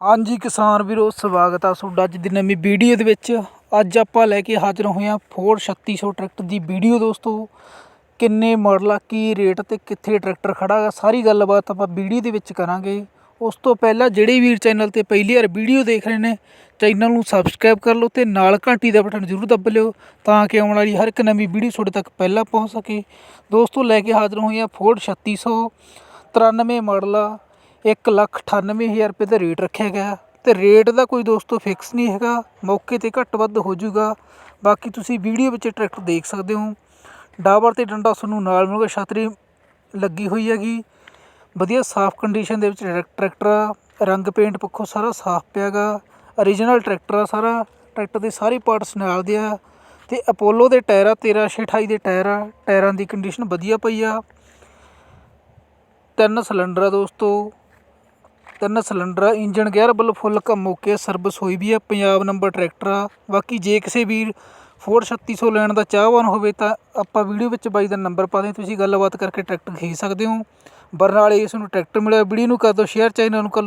ਹਾਂਜੀ ਕਿਸਾਨ ਵੀਰੋ, ਸਵਾਗਤ ਆ ਤੁਹਾਡਾ ਅੱਜ ਦੀ ਨਵੀਂ ਵੀਡੀਓ ਦੇ ਵਿੱਚ। ਅੱਜ ਆਪਾਂ ਲੈ ਕੇ ਹਾਜ਼ਰ ਹੋਏ ਹਾਂ ਫੋਰਡ 3600 ਟਰੈਕਟਰ ਦੀ ਵੀਡੀਓ ਦੋਸਤੋ। ਕਿੰਨੇ ਮਾਡਲ ਆ, ਕੀ ਰੇਟ ਤੇ ਕਿੱਥੇ ਟਰੈਕਟਰ ਖੜਾ ਹੈ ਸਾਰੀ ਗੱਲਬਾਤ ਆਪਾਂ ਵੀਡੀਓ ਦੇ ਵਿੱਚ ਕਰਾਂਗੇ। ਉਸ ਤੋਂ ਪਹਿਲਾਂ ਜਿਹੜੇ ਵੀਰ ਚੈਨਲ ਤੇ ਪਹਿਲੀ ਵਾਰ ਵੀਡੀਓ ਦੇਖ ਰਹੇ ਨੇ, ਚੈਨਲ ਨੂੰ ਸਬਸਕ੍ਰਾਈਬ ਕਰ ਲਓ ਤੇ ਨਾਲ ਘੰਟੀ ਦਾ ਬਟਨ ਜ਼ਰੂਰ ਦੱਬ ਲਿਓ, ਤਾਂ ਕਿ ਆਉਣ ਵਾਲੀ ਹਰ ਇੱਕ ਨਵੀਂ ਵੀਡੀਓ ਤੁਹਾਡੇ ਤੱਕ ਪਹਿਲਾਂ ਪਹੁੰਚ ਸਕੇ। ਦੋਸਤੋ, ਲੈ ਕੇ ਹਾਜ਼ਰ ਹੋਏ ਹਾਂ ਫੋਰਡ 3693 ਮਾਡਲ ਆ ਇੱਕ ਲੱਖ ਅਠਾਨਵੇਂ ਹਜ਼ਾਰ ਰੁਪਏ ਦਾ ਰੇਟ ਰੱਖਿਆ ਗਿਆ ਅਤੇ ਰੇਟ ਦਾ ਕੋਈ ਦੋਸਤੋ ਫਿਕਸ ਨਹੀਂ ਹੈਗਾ, ਮੌਕੇ ਤੇ ਘੱਟ ਵੱਧ ਹੋ ਜਾਊਗਾ। ਬਾਕੀ ਤੁਸੀਂ ਵੀਡੀਓ ਵਿੱਚ ਟਰੈਕਟਰ ਦੇਖ ਸਕਦੇ ਹੋ। ਡਾਬਰ ਅਤੇ ਡੰਡਾ ਤੁਹਾਨੂੰ ਨਾਲ ਮਿਲੂਗਾ, ਛਤਰੀ ਲੱਗੀ ਹੋਈ ਹੈਗੀ। ਵਧੀਆ ਸਾਫ਼ ਕੰਡੀਸ਼ਨ ਦੇ ਵਿੱਚ ਟਰੈਕ- ਟਰੈਕਟਰ ਆ, ਰੰਗ ਪੇਂਟ ਪੱਖੋਂ ਸਾਰਾ ਸਾਫ਼ ਪਿਆਗਾ origignal ਟਰੈਕਟਰ ਆ ਸਾਰਾ, ਟਰੈਕਟਰ ਦੇ ਸਾਰੇ ਪਾਰਟਸ ਨਾਲ ਦੇ ਆ ਤੇ ਅਪੋਲੋ ਦੇ ਟਾਇਰ ਆ 1328 ਦੇ ਟਾਇਰ ਆ, ਟਾਇਰਾਂ ਦੀ ਕੰਡੀਸ਼ਨ ਵਧੀਆ ਪਈ ਆ। ਤਿੰਨ ਸਿਲੰਡਰ ਆ ਦੋਸਤੋ। ਤਿੰਨ ਸਿਲੰਡਰ ਆ ਇੰਜਨ ਗੇਅਰ ਵੱਲ ਫੁੱਲ ਕੰਮ ਕੇ ਸਰਵਿਸ ਹੋਈ ਵੀ ਆ ਪੰਜਾਬ ਨੰਬਰ ਟਰੈਕਟਰ। ਆ ਬਾਕੀ ਜੇ ਕਿਸੇ ਵੀਰ ਫੋਰਡ 3600 ਲੈਣ ਦਾ ਚਾਹਵਾਨ ਹੋਵੇ ਤਾਂ ਆਪਾਂ ਵੀਡੀਓ ਵਿੱਚ ਬਾਈ ਦਾ ਨੰਬਰ ਪਾ ਦੇ ਤੁਸੀਂ ਗੱਲਬਾਤ ਕਰਕੇ ਟਰੈਕਟਰ ਖਰੀਦ ਸਕਦੇ ਹੋ। ਬਰਨਾਲੇ ਇਸ ਨੂੰ ਟਰੈਕਟਰ ਮਿਲਿਆ, ਵੀਡੀਓ ਨੂੰ ਕਰ ਦਿਓ, ਸ਼ੇਅਰ ਚੈਨਲ ਨੂੰ ਕਰ